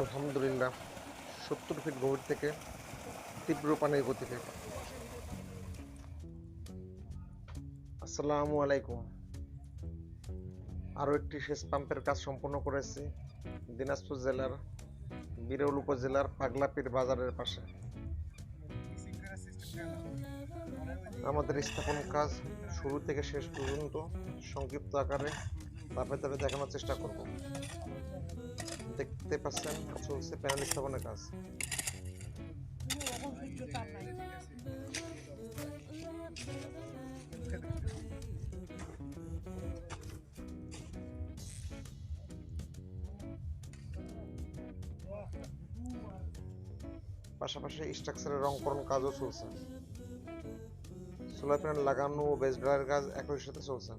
আলহামদুলিল্লাহ, সত্তর ফিট গভীর থেকে তীব্র পানির গতিতে আসসালামু আলাইকুম। আরও একটি সেচ পাম্পের কাজ সম্পন্ন করেছি দিনাজপুর জেলার বিরল উপজেলার পাগলাপীর বাজারের পাশে। আমাদের স্থাপন কাজ শুরু থেকে শেষ পর্যন্ত সংক্ষিপ্ত আকারে ধাপে ধাপে দেখানোর চেষ্টা করব। দেখতে পাচ্ছেন, চলছে প্যানেল স্থাপনের কাজ। পাশাপাশি স্ট্রাকচারের রংকরণ কাজও চলছে। সোলার প্যানেল লাগানো ও বেস ড্রায়ের কাজ একই সাথে চলছে।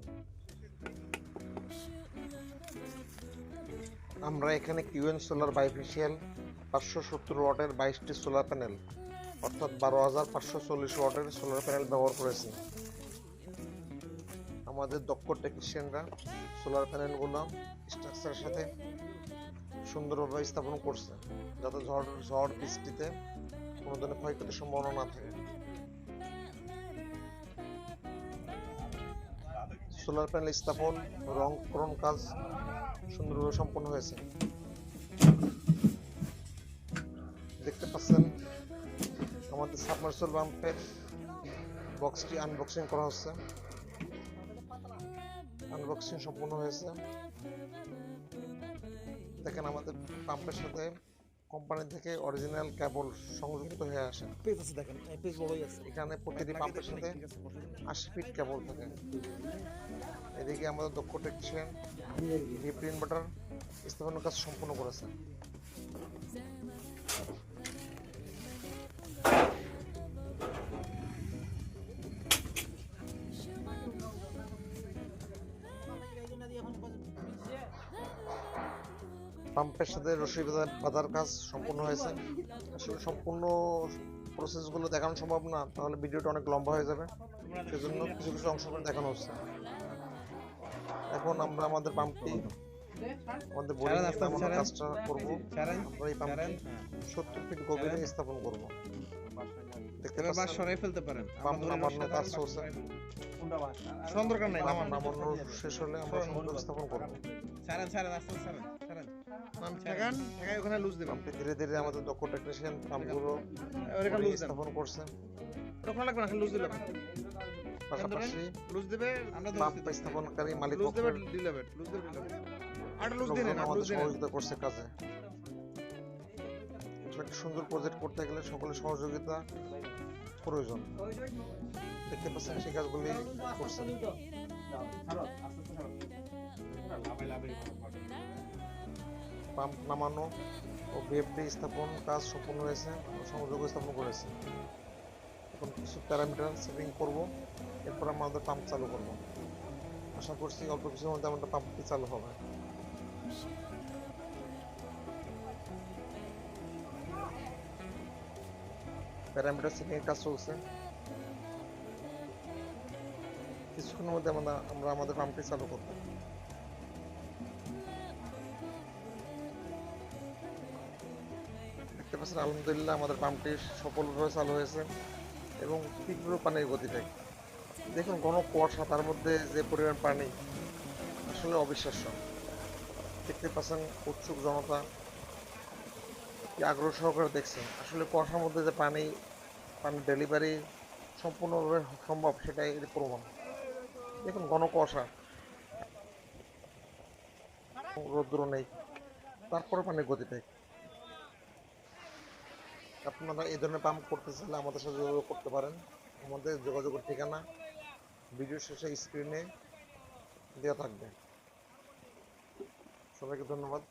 আমরা এখানে কিউএন সোলার বাইফিশিয়াল পাঁচশো সত্তর ওয়াটের বাইশটি সোলার প্যানেল, অর্থাৎ বারো হাজার পাঁচশো চল্লিশ ওয়াটের সোলার প্যানেল ব্যবহার করেছি। আমাদের দক্ষ টেকনিশিয়ানরা সোলার প্যানেলগুলো স্ট্রাকচারের সাথে সুন্দরভাবে স্থাপন করছে, যাতে ঝড় ঝড় বৃষ্টিতে কোনো ধরনের ক্ষয়ক্ষতির সম্ভাবনা না থাকে। সোলার প্যানেল স্থাপন রংকরণ কাজ সুন্দরভাবে সম্পন্ন হয়েছে। দেখতে পাচ্ছেন, আমাদের সাবমার্সল পাম্পের বক্সটি আনবক্সিং করা হচ্ছে। আনবক্সিং সম্পন্ন হয়েছে। দেখেন আমাদের পাম্পের সাথে কোম্পানি থেকে অরিজিনাল কেবল সংযুক্ত হয়ে আসে। পেজ আছে দেখেন পেজ বড়ই আছে। এখানে প্রতিটি পাম্পের সাথে। আশি ফিট কেবল থাকে। এদিকে আমাদের দক্ষ টেকনিশিয়ান ডিপ ইনভার্টার স্থাপনের কাজ সম্পন্ন করেছে। পাম্পের সাথে বাঁধা- বাঁধার কাজ সম্পূর্ণ হয়েছে। আসলে সম্পূর্ণ প্রসেসগুলো দেখানো সম্ভব না, তাহলে ভিডিওটা অনেক লম্বা হয়ে যাবে। সেজন্য কিছু কিছু অংশ করে দেখানো হচ্ছে। এখন আমরা আমাদের পাম্পটি আমাদের বোরিং ছাড়েন, ছাড়েন। কাজটা করব। আমরা এই পাম্পটি ছাড়েন সত্তর ফিট গভীরে স্থাপন করব। দেখতে পাচ্ছেন? সরাই ফেলতে পারেন। পাম্প আমরা নামানোর কাজ বসে চলছে। শোন নাই নামান নামানো শেষ হলে আমরা সুন্দর স্থাপন করব। ছাড়েন ছাড়েন আস্তে আস্তে ছাড়েন ছাড়েন নাম ঠেকান ঠেকাই ওখানে লুজ দেবেন। ধীরে ধীরে আমাদের দক্ষ টেকনিশিয়ান পাম্পগুলো ওখানে লুজ স্থাপন করছে। ওখানে লাগবে না লুজ দিলে পাশাপাশি লুজ দেবে আমরা পাম্প স্থাপনকারী মালিক লুজ দেবে দিলেবে লুজ দেবে দিন দিন সহযোগিতা করছে কাজে। একটা সুন্দর প্রজেক্ট করতে গেলে সকলের সহযোগিতা প্রয়োজন। দেখতে পাচ্ছেন সেই কাজগুলি করছে। পাম্প নামানো ও বিএফডি স্থাপন কাজ সম্পূর্ণ হয়েছে সংযোগ স্থাপন করেছে। এখন কিছু প্যারামিটার সেটিং করব এরপর আমরা আমাদের পাম্প চালু করব। আশা করছি অল্প কিছুর মধ্যে আমাদের পাম্পটি চালু হবে। প্যারামিটার সেটিং এর কাজ চলছে কিছুক্ষণের মধ্যে আমরা আমরা আমাদের পাম্পটি চালু করব দেখতে পাচ্ছেন আলহামদুলিল্লাহ আমাদের পাম্পটি সফলভাবে চালু হয়েছে এবং তীব্র পানির গতিতে দেখুন ঘন কুয়াশা তার মধ্যে যে পরিমাণ পানি আসলে অবিশ্বাস্য দেখতে পাচ্ছেন উৎসুক জনতা। কি আগ্রহ সহকারে দেখছেন? আসলে কুয়াশার মধ্যে যে পানি পানি ডেলিভারি সম্পূর্ণভাবে সম্ভব, সেটাই এর প্রমাণ। দেখুন, ঘন কুয়াশা। রৌদ্র নেই। তারপরে পানির গতিটাই আপনারা এই ধরনের পাম্প করতে চাইলে আমাদের সাথে যোগাযোগ করতে পারেন। আমাদের যোগাযোগের ঠিকানা ভিডিও শেষে স্ক্রিনে দেওয়া থাকবে। সবাইকে ধন্যবাদ।